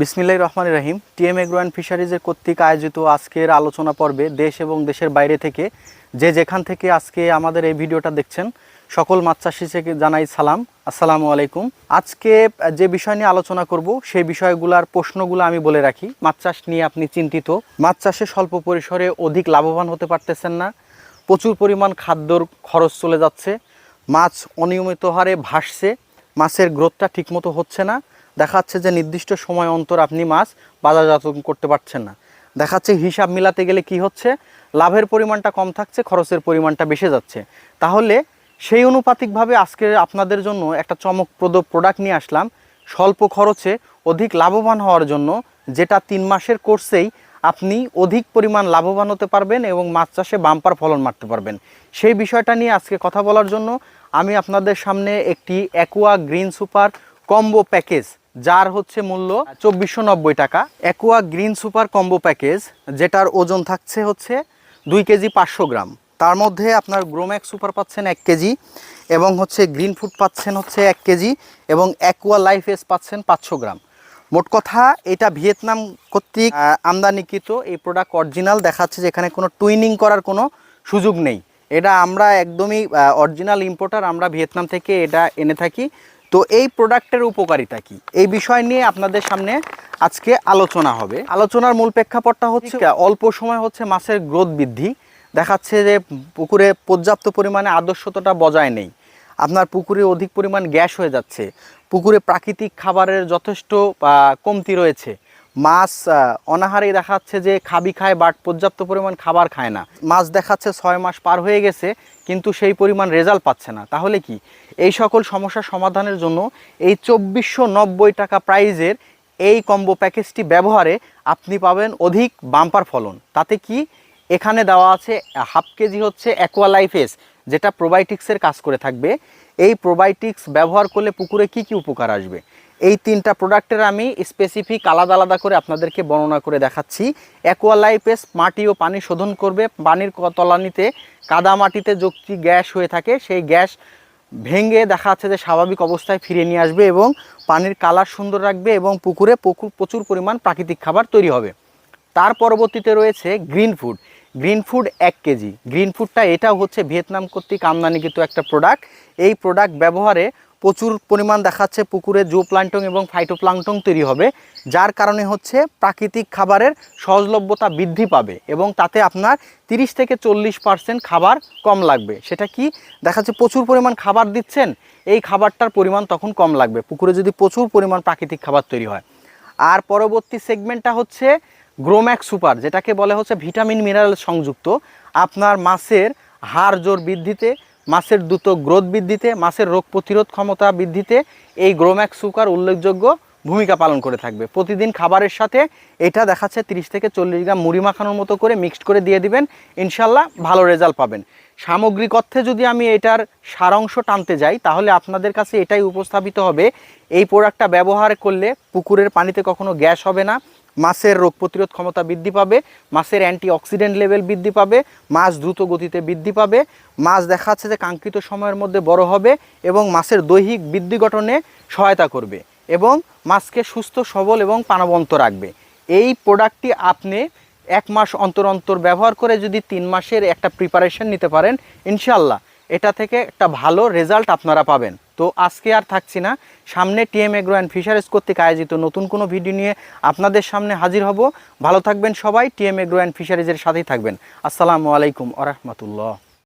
বিসমিল্লাহ রহমান রাহিম। টিএম এগ্রো অ্যান্ড ফিশারিজের কর্তৃক আয়োজিত আজকের আলোচনা পর্বে দেশ এবং দেশের বাইরে থেকে যে যেখান থেকে আজকে আমাদের এই ভিডিওটা দেখছেন, সকল মাছ চাষিকে জানাই সালাম। আসসালামু আলাইকুম। আজকে যে বিষয় নিয়ে আলোচনা করব, সেই বিষয়গুলোর প্রশ্নগুলো আমি বলে রাখি। মাছ চাষ নিয়ে আপনি চিন্তিত। মাছ চাষে স্বল্প পরিসরে অধিক লাভবান হতে পারতেছেন না। প্রচুর পরিমাণ খাদ্যর খরচ চলে যাচ্ছে। মাছ অনিয়মিত হারে ভাসছে। মাছের গ্রোথটা ঠিকমতো হচ্ছে না। দেখাচ্ছে যে নির্দিষ্ট সময় অন্তর আপনি মাছ বাজারজাত করতে পারছেন না। দেখাচ্ছে হিসাব মিলাতে গেলে কি হচ্ছে? লাভের পরিমাণটা কম থাকছে, খরচের পরিমাণটা বেশি যাচ্ছে। তাহলে সেই অনুপাতিকভাবে আজকে আপনাদের জন্য একটা চমকপ্রদ প্রোডাক্ট নিয়ে আসলাম। স্বল্প খরচে অধিক লাভবান হওয়ার জন্য যেটা তিন মাসের কোর্সেই আপনি অধিক পরিমাণ লাভবান হতে পারবেন এবং মাছ চাষে বাম্পার ফলন মারতে পারবেন। সেই বিষয়টা নিয়ে আজকে কথা বলার জন্য আমি আপনাদের সামনে একটি aqua green super combo package যার হচ্ছে মূল্য চব্বিশশো নব্বই টাকা। Aqua green super combo package যেটার ওজন থাকছে হচ্ছে দুই কেজি পাঁচশো গ্রাম। তার মধ্যে আপনার গ্রোম্যাক্স সুপার পাচ্ছেন এক কেজি এবং হচ্ছে গ্রিন ফুড পাচ্ছেন হচ্ছে এক কেজি এবং অ্যাকুয়া লাইফ এস পাচ্ছেন পাঁচশো গ্রাম। মোট কথা, এটা ভিয়েতনাম কর্তৃক আমদানিকৃত এই প্রোডাক্ট অরিজিনাল দেখাচ্ছে যে এখানে কোনো টুইনিং করার কোনো সুযোগ নেই। এটা আমরা একদমই অরিজিনাল ইম্পোর্টার আমরা ভিয়েতনাম থেকে এটা এনে থাকি। তো এই প্রোডাক্টের উপকারিতা কি? এই বিষয় নিয়ে আপনাদের সামনে আজকে আলোচনা হবে। আলোচনার মূল প্রেক্ষাপটটা হচ্ছে অল্প সময় হচ্ছে মাছের গ্রোথ বৃদ্ধি। দেখাচ্ছে যে পুকুরে পর্যাপ্ত পরিমাণে আদর্শতাটা বজায় নেই। আপনার পুকুরে অধিক পরিমাণ গ্যাস হয়ে যাচ্ছে। পুকুরে প্রাকৃতিক খাবারের যথেষ্ট কমতি রয়েছে। মাছ অনাহারেই দেখাচ্ছে যে খাবি খায়, বাট পর্যাপ্ত পরিমাণ খাবার খায় না। মাছ দেখাচ্ছে ছয় মাস পার হয়ে গেছে, কিন্তু সেই পরিমাণ রেজাল্ট পাচ্ছে না। তাহলে কি? এই সকল সমস্যা সমাধানের জন্য এই চব্বিশশো নব্বই টাকা প্রাইজের এই কম্বো প্যাকেজটি ব্যবহারে আপনি পাবেন অধিক বাম্পার ফলন। তাতে কি? এখানে দেওয়া আছে হাফ কেজি হচ্ছে অ্যাকোয়া লাইফেস যেটা প্রোবায়োটিক্সের কাজ করে থাকবে। এই প্রোবায়োটিক্স ব্যবহার করলে পুকুরে কি কি উপকার আসবে? এই তিনটা প্রোডাক্টের আমি স্পেসিফিক আলাদা আলাদা করে আপনাদেরকে বর্ণনা করে দেখাচ্ছি। অ্যাকোয়া লাইফেস মাটি ও পানি শোধন করবে, পানির তলানিতে কাদা মাটিতে যুক্তি গ্যাস হয়ে থাকে, সেই গ্যাস ভেঙে দেখা যাচ্ছে যে স্বাভাবিক অবস্থায় ফিরিয়ে নিয়ে আসবে এবং পানির কালার সুন্দর রাখবে এবং পুকুরে পুকুর প্রচুর পরিমাণ প্রাকৃতিক খাবার তৈরি হবে। তার পরবর্তীতে রয়েছে গ্রিন ফুড গ্রিন ফুড এক কেজি। গ্রিন ফুডটা এটাও হচ্ছে ভিয়েতনাম কর্তৃক আমদানিকৃত একটা প্রোডাক্ট এই প্রোডাক্ট ব্যবহারে প্রচুর পরিমাণ দেখাচ্ছে পুকুরে জু প্লান্টং এবং ফাইটোপ্লাঙ্কটং তৈরি হবে, যার কারণে হচ্ছে প্রাকৃতিক খাবারের সহজলভ্যতা বৃদ্ধি পাবে এবং তাতে আপনার তিরিশ থেকে চল্লিশ পার্সেন্ট খাবার কম লাগবে। সেটা কি? দেখাচ্ছে প্রচুর পরিমাণ খাবার দিচ্ছেন, এই খাবারটার পরিমাণ তখন কম লাগবে। পুকুরে যদি প্রচুর পরিমাণ প্রাকৃতিক খাবার তৈরি হয়। আর পরবর্তী সেগমেন্টটা হচ্ছে গ্রোম্যাক্স সুপার, যেটাকে বলে হচ্ছে ভিটামিন, মিনারেল সংযুক্ত। আপনার মাছের হাড় জোর বৃদ্ধিতে মাছের দ্রুত গ্রোথ বৃদ্ধিতে, মাছের রোগ প্রতিরোধ ক্ষমতা বৃদ্ধিতে এই গ্রোম্যাক্স সুকার উল্লেখযোগ্য ভূমিকা পালন করে থাকবে। প্রতিদিন খাবারের সাথে এটা দেখাচ্ছে তিরিশ থেকে চল্লিশ গ্রাম মুড়ি মাখানোর মতো করে মিক্সড করে দিয়ে দিবেন। ইনশাল্লাহ ভালো রেজাল্ট পাবেন। সামগ্রিক অর্থে যদি আমি এটার সারাংশ টানতে যাই, তাহলে আপনাদের কাছে এটাই উপস্থাপিত হবে। এই প্রোডাক্টটা ব্যবহার করলে পুকুরের পানিতে কখনো গ্যাস হবে না মাছের রোগ প্রতিরোধ ক্ষমতা বৃদ্ধি পাবে, মাছের অ্যান্টি অক্সিডেন্ট লেভেল বৃদ্ধি পাবে, মাছ দ্রুত গতিতে বৃদ্ধি পাবে, মাছ দেখা যাচ্ছে যে কাঙ্ক্ষিত সময়ের মধ্যে বড় হবে এবং মাছের দৈহিক বৃদ্ধি গঠনে সহায়তা করবে এবং মাছকে সুস্থ, সবল এবং প্রাণবন্ত রাখবে। এই প্রোডাক্টটি আপনি এক মাস অন্তর অন্তর ব্যবহার করে যদি তিন মাসের একটা প্রিপারেশন নিতে পারেন ইনশাল্লাহ এটা থেকে একটা ভালো রেজাল্ট আপনারা পাবেন। তো আজকে আর থাকছি না। সামনে টিএম এগ্রো অ্যান্ড ফিশারিজ কর্তৃক আয়োজিত নতুন কোনো ভিডিও নিয়ে আপনাদের সামনে হাজির হব। ভালো থাকবেন সবাই টিএম এগ্রো অ্যান্ড ফিশারিজের সাথেই থাকবেন। আসসালামু আলাইকুম আরহামতুল্লাহ রহমতুল্লাহ।